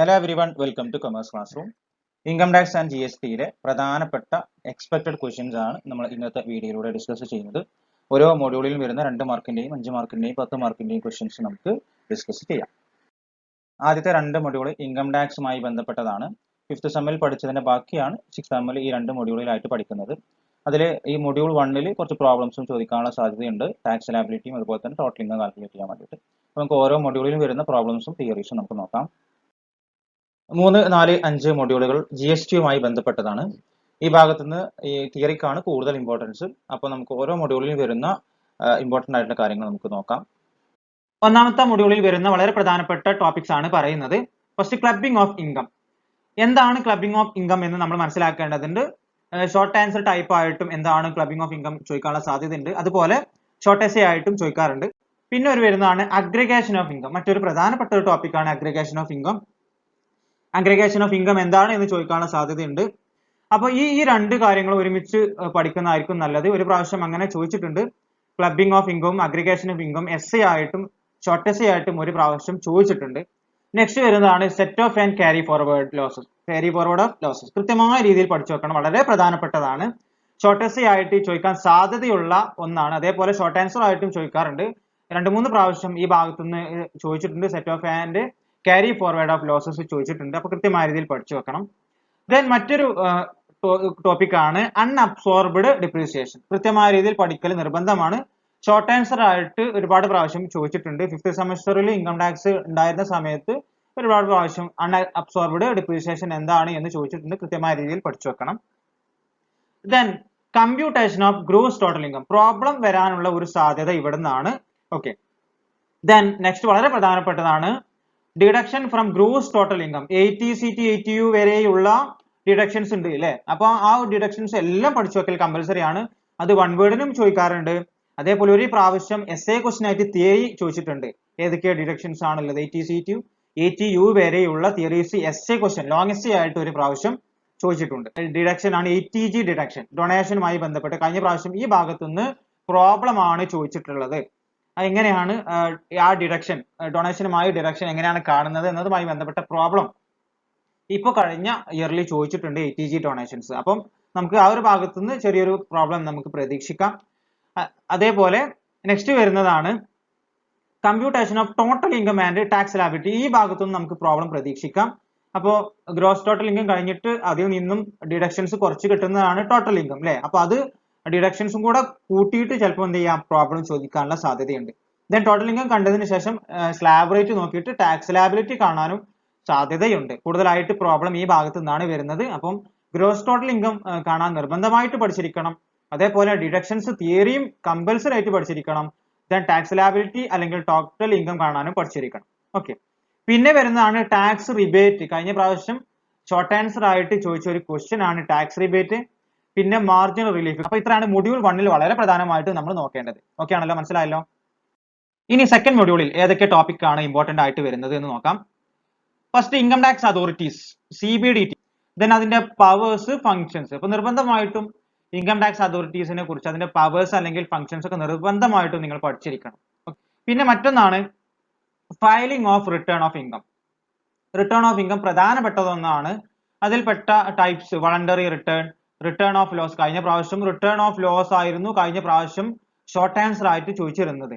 Hello everyone welcome to commerce classroom income tax and G S ടിയിലെ പ്രധാനപ്പെട്ട expected questions ആണ് നമ്മൾ ഇന്നത്തെ വീഡിയോയിലൂടെ ഡിസ്കസ് ചെയ്യുന്നത്. ഓരോ മൊഡ്യൂളിലും വരുന്ന രണ്ട് മാർക്കിന്റെയും അഞ്ച് മാർക്കിന്റെയും പത്ത് മാർക്കിന്റെയും ക്വസ്റ്റ്യൻസ് നമുക്ക് ഡിസ്കസ് ചെയ്യാം. ആദ്യത്തെ രണ്ട് മൊഡ്യൂൾ ഇൻകം ടാക്സുമായി ബന്ധപ്പെട്ടതാണ്. ഫിഫ്ത് സെമ്മിൽ പഠിച്ചതിന്റെ ബാക്കിയാണ് സിക്സ് സെമ്മിൽ ഈ രണ്ട് മൊഡ്യൂളിലായിട്ട് പഠിക്കുന്നത്. അതിൽ ഈ മൊഡ്യൂൾ വണ്ണിൽ കുറച്ച് പ്രോബ്ലംസും ചോദിക്കാനുള്ള സാധ്യതയുണ്ട്. ടാക്സ് ലാബിലിറ്റിയും അതുപോലെ തന്നെ ഇൻകം കാൽക്കുലേറ്റ് ചെയ്യാൻ വേണ്ടിയിട്ട്. നമുക്ക് ഓരോ മൊഡ്യൂളിലും വരുന്ന പ്രോബ്ലംസും തിയറീസും നമുക്ക് നോക്കാം. മൂന്ന് നാല് അഞ്ച് മൊഡ്യൂളുകൾ ജി എസ് ടിയുമായി ബന്ധപ്പെട്ടതാണ്. ഈ ഭാഗത്ത് നിന്ന് ഈ തിയറിക്കാണ് കൂടുതൽ ഇമ്പോർട്ടൻസ് അപ്പോൾ നമുക്ക് ഓരോ മൊഡ്യൂളിൽ വരുന്ന ഇമ്പോർട്ടന്റ് ആയിട്ടുള്ള കാര്യങ്ങൾ നമുക്ക് നോക്കാം. ഒന്നാമത്തെ മൊഡ്യൂളിൽ വരുന്ന വളരെ പ്രധാനപ്പെട്ട ടോപ്പിക്സ് ആണ് പറയുന്നത്. ഫസ്റ്റ് ക്ലബിംഗ് ഓഫ് ഇൻകം എന്താണ് ക്ലബിംഗ് ഓഫ് ഇൻകം എന്ന് നമ്മൾ മനസ്സിലാക്കേണ്ടതുണ്ട്? ഷോർട്ട് ആൻസർ ടൈപ്പ് ആയിട്ടും എന്താണ് ക്ലബിംഗ് ഓഫ് ഇൻകം ചോദിക്കാനുള്ള സാധ്യതയുണ്ട്. അതുപോലെ ഷോർട്ട് എസ് ആയിട്ടും ചോദിക്കാറുണ്ട്. പിന്നെ ഒരു വരുന്നതാണ് അഗ്രിഗേഷൻ ഓഫ് ഇൻകം മറ്റൊരു പ്രധാനപ്പെട്ട ഒരു ടോപ്പിക്കാണ് aggregation of income aggregation of income എന്താണ് എന്ന് ചോദിക്കാനുള്ള സാധ്യതയുണ്ട്. അപ്പൊ ഈ ഈ രണ്ട് കാര്യങ്ങൾ ഒരുമിച്ച് പഠിക്കുന്നതായിരിക്കും നല്ലത്. ഒരു പ്രാവശ്യം അങ്ങനെ ചോദിച്ചിട്ടുണ്ട്. Clubbing of income aggregation of income S A ആയിട്ടും ഷോർട്ട് എസ് എ ആയിട്ടും ഒരു പ്രാവശ്യം ചോദിച്ചിട്ടുണ്ട്. നെക്സ്റ്റ് വരുന്നതാണ് set off and carry forward losses carry forward of losses കൃത്യമായ രീതിയിൽ പഠിച്ചു വെക്കണം. വളരെ പ്രധാനപ്പെട്ടതാണ്. ഷോർട്ട് എസ് എ ആയിട്ട് ചോദിക്കാൻ സാധ്യതയുള്ള ഒന്നാണ്. അതേപോലെ ഷോർട്ട് ആൻസർ ആയിട്ടും ചോദിക്കാറുണ്ട്. രണ്ട് മൂന്ന് പ്രാവശ്യം ഈ ഭാഗത്തുനിന്ന് ചോദിച്ചിട്ടുണ്ട് set off and carry forward of losses ചോദിച്ചിട്ടുണ്ട്. അപ്പൊ കൃത്യമായ രീതിയിൽ പഠിച്ചു വെക്കണം. ദെൻ മറ്റൊരു ടോപ്പിക് ആണ് അൺഅബ്സോർബ്ഡ് ഡിപ്രീസിയേഷൻ കൃത്യമായ രീതിയിൽ പഠിക്കൽ നിർബന്ധമാണ്. ഷോർട്ട് ആൻസർ ആയിട്ട് ഒരുപാട് പ്രാവശ്യം ചോദിച്ചിട്ടുണ്ട്. ഫിഫ്ത്ത് സെമസ്റ്ററിൽ ഇൻകം ടാക്സ് ഉണ്ടായിരുന്ന സമയത്ത് ഒരുപാട് പ്രാവശ്യം അൺ അബ്സോർബ്ഡ് ഡിപ്രീസിയേഷൻ എന്താണ് എന്ന് ചോദിച്ചിട്ടുണ്ട്. കൃത്യമായ രീതിയിൽ പഠിച്ചു വെക്കണം. Then computation of gross total income problem വരാനുള്ള ഒരു സാധ്യത ഇവിടെ നിന്നാണ് ഓക്കെ ദെൻ നെക്സ്റ്റ് വളരെ പ്രധാനപ്പെട്ടതാണ് deduction from gross total income eighty C to eighty U വരെയുള്ള ഡിഡക്ഷൻസ് ഉണ്ട് അല്ലേ അപ്പൊ ആ ഡിഡക്ഷൻസ് എല്ലാം പഠിച്ചു വെക്കൽ കമ്പൽസറി ആണ്. അത് വൺ വേർഡിനും ചോദിക്കാറുണ്ട്. അതേപോലെ ഒരു പ്രാവശ്യം എസ് എ ക്വസ്റ്റൻ ആയിട്ട് തിയറി ചോദിച്ചിട്ടുണ്ട്. ഏതൊക്കെ ഡിഡക്ഷൻസ് ആണുള്ളത്. Eighty C to eighty U വരെയുള്ള theories S A question long S ആയിട്ട് ഒരു പ്രാവശ്യം ചോദിച്ചിട്ടുണ്ട്. ഡിഡക്ഷൻ ആണ് എയ്റ്റി ജി ഡിഡക്ഷൻ ഡൊണേഷനുമായി ബന്ധപ്പെട്ട് കഴിഞ്ഞ പ്രാവശ്യം ഈ ഭാഗത്തുനിന്ന് പ്രോബ്ലം ആണ് ചോദിച്ചിട്ടുള്ളത്. എങ്ങനെയാണ് ആ ഡിഡക്ഷൻ ഡൊണേഷനുമായി ഡിഡക്ഷൻ എങ്ങനെയാണ് കാണുന്നത് എന്നതുമായി ബന്ധപ്പെട്ട പ്രോബ്ലം ഇപ്പൊ കഴിഞ്ഞ ഇയർലി ചോദിച്ചിട്ടുണ്ട് എ ടി ജി ഡൊണേഷൻസ് അപ്പം നമുക്ക് ആ ഒരു ഭാഗത്തുനിന്ന് ചെറിയൊരു പ്രോബ്ലം നമുക്ക് പ്രതീക്ഷിക്കാം. അതേപോലെ നെക്സ്റ്റ് വരുന്നതാണ് computation of total income and tax liability ഈ ഭാഗത്തുനിന്ന് നമുക്ക് പ്രോബ്ലം പ്രതീക്ഷിക്കാം. അപ്പോൾ ഗ്രോസ് ടോട്ടൽ ഇൻകം കഴിഞ്ഞിട്ട് അതിൽ നിന്നും ഡിഡക്ഷൻസ് കുറച്ച് കിട്ടുന്നതാണ് ടോട്ടൽ ഇൻകം ല്ലേ? അപ്പൊ അത് ഡിഡക്ഷൻസും കൂടെ കൂട്ടിയിട്ട് ചിലപ്പോൾ എന്ത് ചെയ്യാം പ്രോബ്ലം ചോദിക്കാനുള്ള സാധ്യതയുണ്ട്. ദെൻ ടോട്ടൽ ഇൻകം കണ്ടതിന് ശേഷം സ്ലാബ് റേറ്റ് നോക്കിയിട്ട് ടാക്സ് ലാബിലിറ്റി കാണാനും സാധ്യതയുണ്ട്. കൂടുതലായിട്ട് പ്രോബ്ലം ഈ ഭാഗത്ത് നിന്നാണ് വരുന്നത്. അപ്പം ഗ്രോസ് ടോട്ടൽ ഇൻകം കാണാൻ നിർബന്ധമായിട്ട് പഠിച്ചിരിക്കണം. അതേപോലെ ഡിഡക്ഷൻസ് തിയറിയും കമ്പൽസറി ആയിട്ട് പഠിച്ചിരിക്കണം. ദെൻ ടാക്സ് ലാബിലിറ്റി അല്ലെങ്കിൽ ടോട്ടൽ ഇൻകം കാണാനും പഠിച്ചിരിക്കണം. ഓക്കെ പിന്നെ വരുന്നതാണ് ടാക്സ് റിബേറ്റ് കഴിഞ്ഞ പ്രാവശ്യം ഷോർട്ട് ആൻസർ ആയിട്ട് ചോദിച്ച ഒരു ക്വസ്റ്റ്യൻ ആണ് ടാക്സ് റിബേറ്റ് പിന്നെ മാർജിനൽ റിലീഫ് അപ്പൊ ഇത്രയാണ് മൊഡ്യൂൾ വണ്ണിൽ വളരെ പ്രധാനമായിട്ട് നമ്മൾ നോക്കേണ്ടത്. ഓക്കെ ആണല്ലോ? മനസ്സിലായല്ലോ? ഇനി സെക്കൻഡ് മൊഡ്യൂളിൽ ഏതൊക്കെ ടോപ്പിക് ആണ് ഇമ്പോർട്ടന്റ് ആയിട്ട് വരുന്നത് എന്ന് നോക്കാം. First income tax authorities C B D T then അതിന്റെ പവേഴ്സ് ഫങ്ഷൻസ് അപ്പൊ നിർബന്ധമായിട്ടും ഇൻകം ടാക്സ് അതോറിറ്റീസിനെ കുറിച്ച് അതിന്റെ പവേഴ്സ് അല്ലെങ്കിൽ ഫങ്ഷൻസ് ഒക്കെ നിർബന്ധമായിട്ടും നിങ്ങൾ പഠിച്ചിരിക്കണം. പിന്നെ മറ്റൊന്നാണ് filing of return of income return of income പ്രധാനപ്പെട്ടതൊന്നാണ് അതിൽപ്പെട്ട types voluntary return return of loss കഴിഞ്ഞ പ്രാവശ്യം റിട്ടേൺ ഓഫ് ലോസ് ആയിരുന്നു കഴിഞ്ഞ പ്രാവശ്യം ഷോർട്ട് ആൻസർ ആയിട്ട് ചോദിച്ചിരുന്നത്.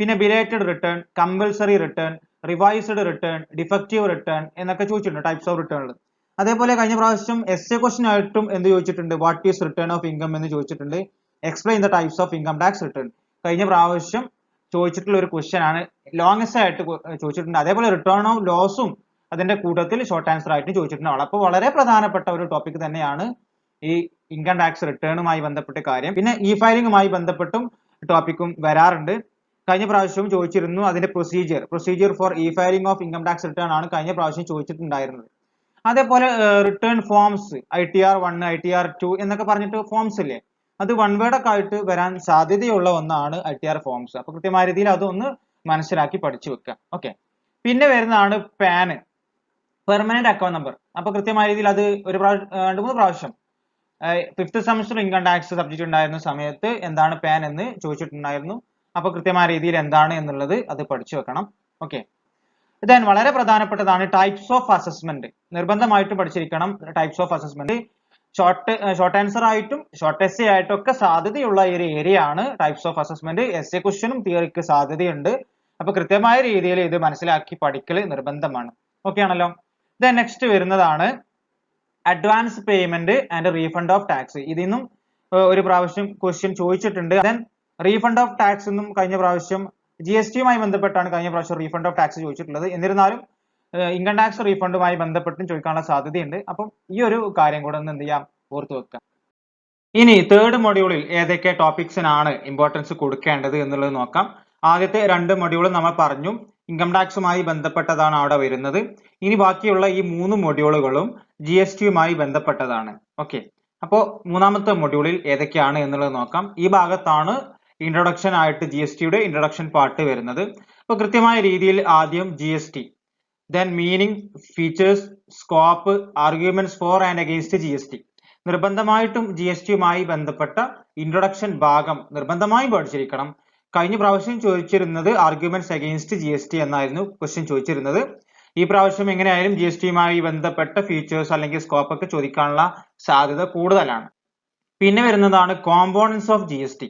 പിന്നെ belated return compulsory return revised return defective return എന്നൊക്കെ ചോദിച്ചിട്ടുണ്ട് ടൈപ്സ് ഓഫ് റിട്ടേണിൽ അതേപോലെ കഴിഞ്ഞ പ്രാവശ്യം എസ് എ ക്വസ്റ്റൻ ആയിട്ടും എന്ത് ചോദിച്ചിട്ടുണ്ട്? What is return of income എന്ന് ചോദിച്ചിട്ടുണ്ട്. Explain the types of income tax return കഴിഞ്ഞ പ്രാവശ്യം ചോദിച്ചിട്ടുള്ള ഒരു ക്വസ്റ്റ്യൻ ആണ്. ലോങ്സ്റ്റ് ആയിട്ട് ചോദിച്ചിട്ടുണ്ട്. അതേപോലെ റിട്ടേൺ ഓഫ് ലോസും അതിന്റെ കൂട്ടത്തിൽ ഷോർട്ട് ആൻസർ ആയിട്ട് ചോദിച്ചിട്ടുണ്ടാവും അപ്പോൾ വളരെ പ്രധാനപ്പെട്ട ഒരു ടോപ്പിക് തന്നെയാണ് ഈ ഇൻകം ടാക്സ് റിട്ടേണുമായി ബന്ധപ്പെട്ട കാര്യം. പിന്നെ ഇ ഫയലിംഗുമായി ബന്ധപ്പെട്ടും ടോപ്പിക്കും വരാറുണ്ട്. കഴിഞ്ഞ പ്രാവശ്യവും ചോദിച്ചിരുന്നു അതിന്റെ procedure procedure for e filing of income tax return ആണ് കഴിഞ്ഞ പ്രാവശ്യം ചോദിച്ചിട്ടുണ്ടായിരുന്നത്. അതേപോലെ return forms I T R one I T R two എന്നൊക്കെ പറഞ്ഞിട്ട് ഫോംസ് ഇല്ലേ? അത് വൺ വേർഡ് ഒക്കെ ആയിട്ട് വരാൻ സാധ്യതയുള്ള ഒന്നാണ് ഐ ടി ആർ ഫോംസ് അപ്പൊ കൃത്യമായ രീതിയിൽ അതൊന്ന് മനസ്സിലാക്കി പഠിച്ചു വെക്കുക ഓക്കെ. പിന്നെ വരുന്നതാണ് പാന് പെർമനന്റ് അക്കൗണ്ട് നമ്പർ അപ്പൊ കൃത്യമായ രീതിയിൽ അത് ഒരു പ്രാവശ്യം രണ്ട് മൂന്ന് പ്രാവശ്യം fifth semester income tax subject ഉണ്ടായിരുന്ന സമയത്ത് എന്താണ് പാൻ എന്ന് ചോദിച്ചിട്ടുണ്ടായിരുന്നു. അപ്പൊ കൃത്യമായ രീതിയിൽ എന്താണ് എന്നുള്ളത് അത് പഠിച്ചു വെക്കണം. ഓക്കെ ദെൻ വളരെ പ്രധാനപ്പെട്ടതാണ് ടൈപ്സ് ഓഫ് അസസ്മെന്റ് നിർബന്ധമായിട്ടും പഠിച്ചിരിക്കണം types of assessment short short answer ആയിട്ടും ഷോർട്ട് എസ് എ ആയിട്ടും ഒക്കെ സാധ്യതയുള്ള ഒരു ഏരിയ ആണ് types of assessment S A ക്വസ്റ്റ്യനും തിയറിക്ക് സാധ്യതയുണ്ട്. അപ്പൊ കൃത്യമായ രീതിയിൽ ഇത് മനസ്സിലാക്കി പഠിക്കൽ നിർബന്ധമാണ്. ഓക്കെ ആണല്ലോ? ദെൻ നെക്സ്റ്റ് വരുന്നതാണ് advance payment and refund of tax ഇതിന്നും നിന്നും ഒരു പ്രാവശ്യം ക്വസ്റ്റ്യൻ ചോദിച്ചിട്ടുണ്ട്. ദെൻ റീഫണ്ട് ഓഫ് ടാക്സ് എന്നും കഴിഞ്ഞ പ്രാവശ്യം ജി എസ് ടിയുമായി ബന്ധപ്പെട്ടാണ് കഴിഞ്ഞ പ്രാവശ്യം റീഫണ്ട് ഓഫ് ടാക്സ് ചോദിച്ചിട്ടുള്ളത്. എന്നിരുന്നാലും ഇൻകം ടാക്സ് റീഫണ്ടുമായി ബന്ധപ്പെട്ടും ചോദിക്കാനുള്ള സാധ്യതയുണ്ട്. അപ്പം ഈ ഒരു കാര്യം കൂടെ ഒന്ന് എന്ത് ചെയ്യാം? ഓർത്തു വെക്കാം. ഇനി തേർഡ് മൊഡ്യൂളിൽ ഏതൊക്കെ ടോപ്പിക്സിനാണ് ഇമ്പോർട്ടൻസ് കൊടുക്കേണ്ടത് എന്നുള്ളത് നോക്കാം. ആദ്യത്തെ രണ്ട് മൊഡ്യൂൾ നമ്മൾ പറഞ്ഞു. ഇൻകം ടാക്സുമായി ബന്ധപ്പെട്ടതാണ് അവിടെ വരുന്നത്. ഇനി ബാക്കിയുള്ള ഈ മൂന്ന് മൊഡ്യൂളുകളും ജി എസ് ടിയുമായി ബന്ധപ്പെട്ടതാണ്. ഓക്കെ അപ്പോ മൂന്നാമത്തെ മൊഡ്യൂളിൽ ഏതൊക്കെയാണ് എന്നുള്ളത് നോക്കാം. ഈ ഭാഗത്താണ് ഇൻട്രൊഡക്ഷൻ ആയിട്ട് ജി എസ് ടിയുടെ ഇൻട്രൊഡക്ഷൻ പാർട്ട് വരുന്നത്. അപ്പോൾ കൃത്യമായ രീതിയിൽ ആദ്യം G S T then meaning features scope arguments for and against G S T നിർബന്ധമായിട്ടും ജി എസ് ടിയുമായി ബന്ധപ്പെട്ട ഇൻട്രൊഡക്ഷൻ ഭാഗം നിർബന്ധമായും പഠിച്ചിരിക്കണം. കഴിഞ്ഞ പ്രാവശ്യം ചോദിച്ചിരുന്നത് arguments against G S T എന്നായിരുന്നു ക്വസ്റ്റ്യൻ ചോദിച്ചിരുന്നത്. ഈ പ്രാവശ്യം എങ്ങനെയായാലും ജി എസ് ടിയുമായി ബന്ധപ്പെട്ട ഫീച്ചേഴ്സ് അല്ലെങ്കിൽ സ്കോപ്പ് ഒക്കെ ചോദിക്കാനുള്ള സാധ്യത കൂടുതലാണ്. പിന്നെ വരുന്നതാണ് components of G S T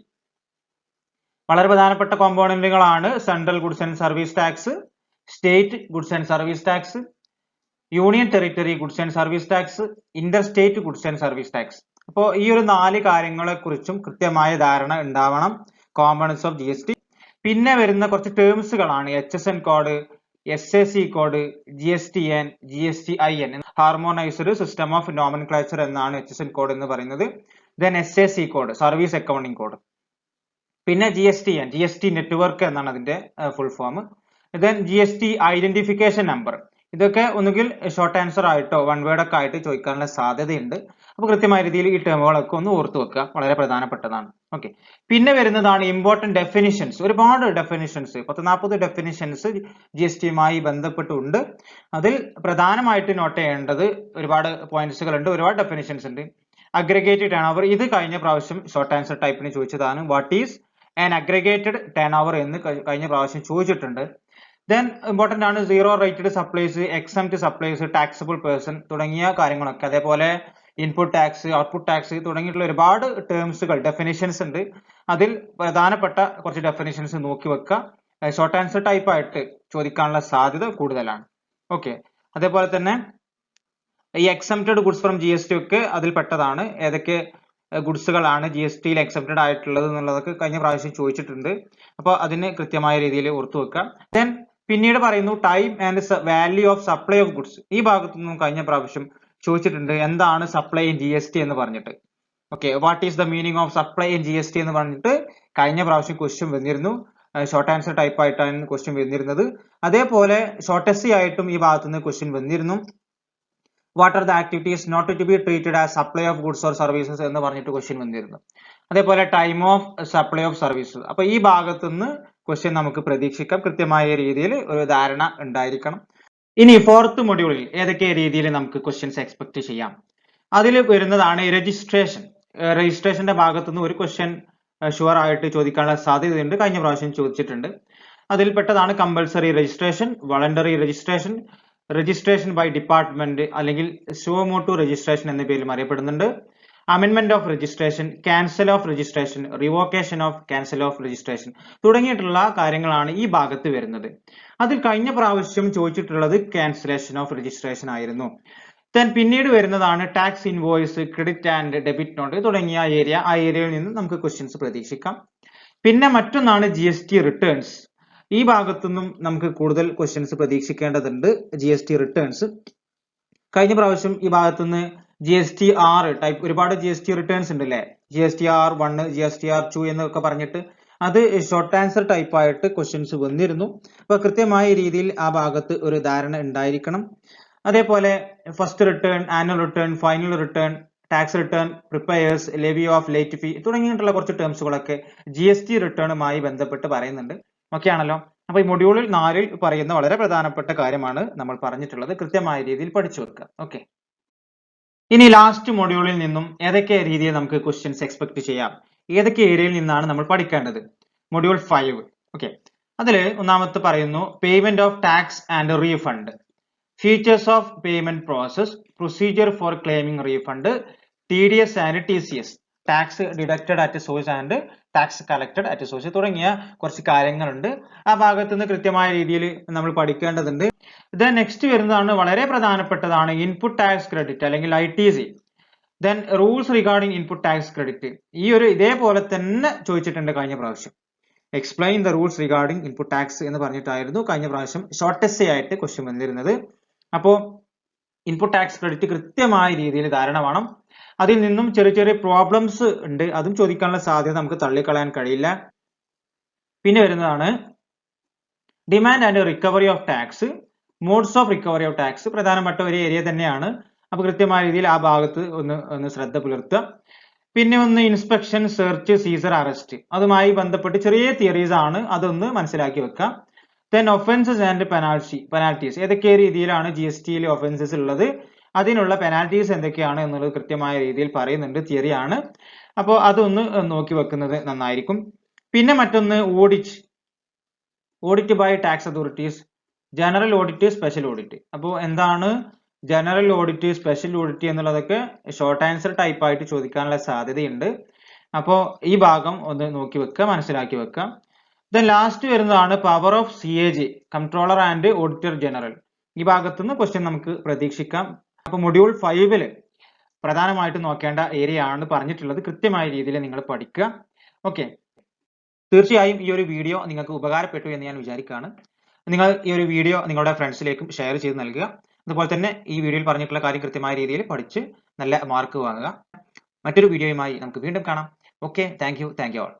വളരെ പ്രധാനപ്പെട്ട കോമ്പോണന്റുകളാണ് central goods and service tax state goods and service tax union territory goods and service tax inter state goods and service tax അപ്പോൾ ഈ ഒരു നാല് കാര്യങ്ങളെ കുറിച്ചും കൃത്യമായ ധാരണ ഉണ്ടാവണം. Components of G S T പിന്നെ വരുന്ന കുറച്ച് ടേംസുകളാണ് H S N code S A C code G S T N G S T I N harmonised system of nomenclature എന്നാണ് എച്ച് എസ് എൻ കോഡ് എന്ന് പറയുന്നത്. Then S A C code service accounting code പിന്നെ G S T N G S T network എന്നാണ് അതിന്റെ full form then G S T identification number ഇതൊക്കെ ഒന്നുകിൽ short answer ആയിട്ടോ one word ഒക്കെ ആയിട്ട് ചോദിക്കാനുള്ള സാധ്യതയുണ്ട്. അപ്പോൾ കൃത്യമായ രീതിയിൽ ഈ ടേമുകളൊക്കെ ഒന്ന് ഓർത്തു വെക്കുക. വളരെ പ്രധാനപ്പെട്ടതാണ്. ഓക്കെ പിന്നെ വരുന്നതാണ് ഇമ്പോർട്ടന്റ് ഡെഫിനിഷൻസ് ഒരുപാട് ഡെഫിനിഷൻസ് പത്ത് നാൽപ്പത് ഡെഫിനിഷൻസ് ജി എസ് ടിയുമായി ബന്ധപ്പെട്ടുണ്ട്. അതിൽ പ്രധാനമായിട്ട് നോട്ട് ചെയ്യേണ്ടത് ഒരുപാട് പോയിന്റ്സുകൾ ഉണ്ട് ഒരുപാട് ഡെഫിനിഷൻസ് ഉണ്ട്. അഗ്രഗേറ്റഡ് ടേൺ ഓവർ ഇത് കഴിഞ്ഞ പ്രാവശ്യം ഷോർട്ട് ആൻസർ ടൈപ്പിന് ചോദിച്ചതാണ്. What is an aggregated turnover എന്ന് കഴി- കഴിഞ്ഞ പ്രാവശ്യം ചോദിച്ചിട്ടുണ്ട്. ദെൻ ഇമ്പോർട്ടന്റ് ആണ് zero rated supplies exempt supplies taxable person തുടങ്ങിയ കാര്യങ്ങളൊക്കെ. അതേപോലെ ഇൻപുട്ട് ടാക്സ് ഔട്ട്പുട്ട് ടാക്സ് തുടങ്ങിയിട്ടുള്ള ഒരുപാട് ടേംസുകൾ ഡെഫിനിഷൻസ് ഉണ്ട്. അതിൽ പ്രധാനപ്പെട്ട കുറച്ച് ഡെഫിനിഷൻസ് നോക്കി വെക്കുക. ഷോർട്ട് ആൻസർ ടൈപ്പ് ആയിട്ട് ചോദിക്കാനുള്ള സാധ്യത കൂടുതലാണ്. ഓക്കെ അതേപോലെ തന്നെ ഈ exempted goods from G S T ഒക്കെ അതിൽ പെട്ടതാണ്. ഏതൊക്കെ ഗുഡ്സുകളാണ് ജി എസ് ടിയിൽ എക്സംപ്റ്റഡ് ആയിട്ടുള്ളത് എന്നുള്ളതൊക്കെ കഴിഞ്ഞ പ്രാവശ്യം ചോദിച്ചിട്ടുണ്ട്. അപ്പോൾ അതിന് കൃത്യമായ രീതിയിൽ ഓർത്തു വെക്കാം ദെൻ പിന്നീട് പറയുന്നു time and value of supply of goods ഈ ഭാഗത്തു നിന്നും കഴിഞ്ഞ പ്രാവശ്യം ചോദിച്ചിട്ടുണ്ട് എന്താണ് supply in G S T എന്ന് പറഞ്ഞിട്ട്. Okay what is the meaning of supply in G S T എന്ന് പറഞ്ഞിട്ട് കഴിഞ്ഞ പ്രാവശ്യം ക്വസ്റ്റ്യൻ വന്നിരുന്നു. ഷോർട്ട് ആൻസർ ടൈപ്പ് ആയിട്ടാണ് ക്വസ്റ്റ്യൻ വന്നിരുന്നത്. അതേപോലെ ഷോർട്ട് ആയിട്ടും ഈ ഭാഗത്തു നിന്ന് ക്വസ്റ്റ്യൻ വന്നിരുന്നു. What are the activities not to be treated as supply of goods or services എന്ന് പറഞ്ഞിട്ട് ക്വസ്റ്റ്യൻ വന്നിരുന്നു. അതേപോലെ time of supply of services അപ്പൊ ഈ ഭാഗത്തുനിന്ന് ക്വസ്റ്റ്യൻ നമുക്ക് പ്രതീക്ഷിക്കാം. കൃത്യമായ രീതിയിൽ ഒരു ധാരണ ഉണ്ടായിരിക്കണം. ഇനി ഫോർത്ത് മൊഡ്യൂളിൽ ഏതൊക്കെ രീതിയിൽ നമുക്ക് ക്വസ്റ്റ്യൻസ് എക്സ്പെക്ട് ചെയ്യാം? അതിൽ വരുന്നതാണ് രജിസ്ട്രേഷൻ രജിസ്ട്രേഷന്റെ ഭാഗത്തുനിന്ന് ഒരു ക്വസ്റ്റ്യൻ ഷുവർ ആയിട്ട് ചോദിക്കാനുള്ള സാധ്യതയുണ്ട്. കഴിഞ്ഞ പ്രാവശ്യം ചോദിച്ചിട്ടുണ്ട്. അതിൽപ്പെട്ടതാണ് compulsory registration voluntary registration registration by department അല്ലെങ്കിൽ സുവമോട്ടു രജിസ്ട്രേഷൻ എന്ന പേരിൽ അറിയപ്പെടുന്നുണ്ട്. അമെൻമെന്റ് of registration cancel of registration revocation of cancel of registration തുടങ്ങിയിട്ടുള്ള കാര്യങ്ങളാണ് ഈ ഭാഗത്ത് വരുന്നത്. അതിൽ കഴിഞ്ഞ പ്രാവശ്യം ചോദിച്ചിട്ടുള്ളത് ക്യാൻസലേഷൻ ഓഫ് രജിസ്ട്രേഷൻ ആയിരുന്നു. ദെൻ പിന്നീട് വരുന്നതാണ് tax invoice credit and debit note തുടങ്ങിയ ഏരിയ ആ ഏരിയയിൽ നിന്ന് നമുക്ക് ക്വസ്റ്റ്യൻസ് പ്രതീക്ഷിക്കാം. പിന്നെ മറ്റൊന്നാണ് ജി എസ് ടി റിട്ടേൺസ് ഈ ഭാഗത്തുനിന്നും നമുക്ക് കൂടുതൽ ക്വസ്റ്റ്യൻസ് പ്രതീക്ഷിക്കേണ്ടതുണ്ട് ജി എസ് ടി റിട്ടേൺസ് കഴിഞ്ഞ പ്രാവശ്യം ഈ ഭാഗത്തുനിന്ന് G S T R type ഒരുപാട് ജി എസ് ടി റിട്ടേൺസ് ഉണ്ട് അല്ലേ G S T R one G S T R two എന്നൊക്കെ പറഞ്ഞിട്ട് അത് ഷോർട്ട് ആൻസർ ടൈപ്പ് ആയിട്ട് ക്വസ്റ്റ്യൻസ് വന്നിരുന്നു. അപ്പൊ കൃത്യമായ രീതിയിൽ ആ ഭാഗത്ത് ഒരു ധാരണ ഉണ്ടായിരിക്കണം. അതേപോലെ first return annual return final return tax return preparers levy of late fee തുടങ്ങിയിട്ടുള്ള കുറച്ച് ടേംസുകളൊക്കെ ജി എസ് ടി റിട്ടേണുമായി ബന്ധപ്പെട്ട് പറയുന്നുണ്ട്. ഓക്കെ ആണല്ലോ അപ്പൊ ഈ മൊഡ്യൂളിൽ നാലിൽ പറയുന്ന വളരെ പ്രധാനപ്പെട്ട കാര്യമാണ് നമ്മൾ പറഞ്ഞിട്ടുള്ളത്. കൃത്യമായ രീതിയിൽ പഠിച്ചു വെക്കുക. ഓക്കെ. ഇനി ലാസ്റ്റ് മൊഡ്യൂളിൽ നിന്നും ഏതൊക്കെ രീതിയിൽ നമുക്ക് ക്വസ്റ്റ്യൻസ് എക്സ്പെക്ട് ചെയ്യാം? ഏതൊക്കെ ഏരിയയിൽ നിന്നാണ് നമ്മൾ പഠിക്കേണ്ടത്? മൊഡ്യൂൾ ഫൈവ് ഓക്കെ അതിൽ ഒന്നാമത്തെ പറയുന്നു payment of tax and refund features of payment process procedure for claiming refund T D S and T C S tax deducted at source and tax collected at source തുടങ്ങിയ കുറച്ച് കാര്യങ്ങളുണ്ട്. ആ ഭാഗത്ത് നിന്ന് കൃത്യമായ രീതിയിൽ നമ്മൾ പഠിക്കേണ്ടതുണ്ട്. ദൻ നെക്സ്റ്റ് വരുന്നതാണ് വളരെ പ്രധാനപ്പെട്ടതാണ് ഇൻപുട്ട് ടാക്സ് ക്രെഡിറ്റ് അല്ലെങ്കിൽ I T C then rules regarding input tax credit ഈ ഒരു ഇതേപോലെ തന്നെ ചോദിച്ചിട്ടുണ്ട് കഴിഞ്ഞ പ്രാവശ്യം. Explain the rules regarding input tax എന്ന് പറഞ്ഞിട്ടായിരുന്നു കഴിഞ്ഞ പ്രാവശ്യം ഷോർട്ട് എസ് ആയിട്ട് ക്വസ്റ്റ്യൻ വന്നിരുന്നത്. അപ്പോൾ ഇൻപുട്ട് ടാക്സ് ക്രെഡിറ്റ് കൃത്യമായ രീതിയിൽ ധാരണ വേണം. അതിൽ നിന്നും ചെറിയ ചെറിയ പ്രോബ്ലംസ് ഉണ്ട്. അതും ചോദിക്കാനുള്ള സാധ്യത നമുക്ക് തള്ളിക്കളയാൻ കഴിയില്ല. പിന്നെ വരുന്നതാണ് demand and recovery of tax modes of recovery of tax പ്രധാനപ്പെട്ട ഒരു ഏരിയ തന്നെയാണ്. അപ്പൊ കൃത്യമായ രീതിയിൽ ആ ഭാഗത്ത് ഒന്ന് ഒന്ന് ശ്രദ്ധ പുലർത്തുക. പിന്നെ ഒന്ന് ഇൻസ്പെക്ഷൻ സെർച്ച് സീസർ അറസ്റ്റ് അതുമായി ബന്ധപ്പെട്ട് ചെറിയ തിയറീസ് ആണ് അതൊന്ന് മനസ്സിലാക്കി വെക്കാം then offences and penalty penalties ഏതൊക്കെ രീതിയിലാണ് ജി എസ് ടിയിൽ ഒഫൻസസ് ഉള്ളത്? അതിനുള്ള പെനാൽറ്റീസ് എന്തൊക്കെയാണ് എന്നുള്ളത് കൃത്യമായ രീതിയിൽ പറയുന്നുണ്ട് തിയറിയാണ്. അപ്പോൾ അതൊന്ന് നോക്കി വെക്കുന്നത് നന്നായിരിക്കും. പിന്നെ മറ്റൊന്ന് audit audit by tax authorities general audit special audit അപ്പോൾ എന്താണ് ജനറൽ ഓഡിറ്റ് സ്പെഷ്യൽ ഓഡിറ്റ് എന്നുള്ളതൊക്കെ ഷോർട്ട് ആൻസർ ടൈപ്പ് ആയിട്ട് ചോദിക്കാനുള്ള സാധ്യതയുണ്ട്. അപ്പോൾ ഈ ഭാഗം ഒന്ന് നോക്കി വെക്കുക മനസ്സിലാക്കി വെക്കാം ദെൻ ലാസ്റ്റ് വരുന്നതാണ് power of C A G controller and auditor general ഈ ഭാഗത്തുനിന്ന് ക്വസ്റ്റ്യൻ നമുക്ക് പ്രതീക്ഷിക്കാം. അപ്പൊ മൊഡ്യൂൾ ഫൈവിൽ പ്രധാനമായിട്ട് നോക്കേണ്ട ഏരിയ ആണ് പറഞ്ഞിട്ടുള്ളത് കൃത്യമായ രീതിയിൽ നിങ്ങൾ പഠിക്കുക. ഓക്കെ തീർച്ചയായും ഈ ഒരു വീഡിയോ നിങ്ങൾക്ക് ഉപകാരപ്പെട്ടു എന്ന് ഞാൻ വിചാരിക്കുകയാണ് നിങ്ങൾ ഈ ഒരു വീഡിയോ നിങ്ങളുടെ ഫ്രണ്ട്സിലേക്കും ഷെയർ ചെയ്ത് നൽകുക. അതുപോലെ തന്നെ ഈ വീഡിയോയിൽ പറഞ്ഞിട്ടുള്ള കാര്യം കൃത്യമായ രീതിയിൽ പഠിച്ച് നല്ല മാർക്ക് വാങ്ങുക. മറ്റൊരു വീഡിയോയുമായി നമുക്ക് വീണ്ടും കാണാം. Okay thank you thank you all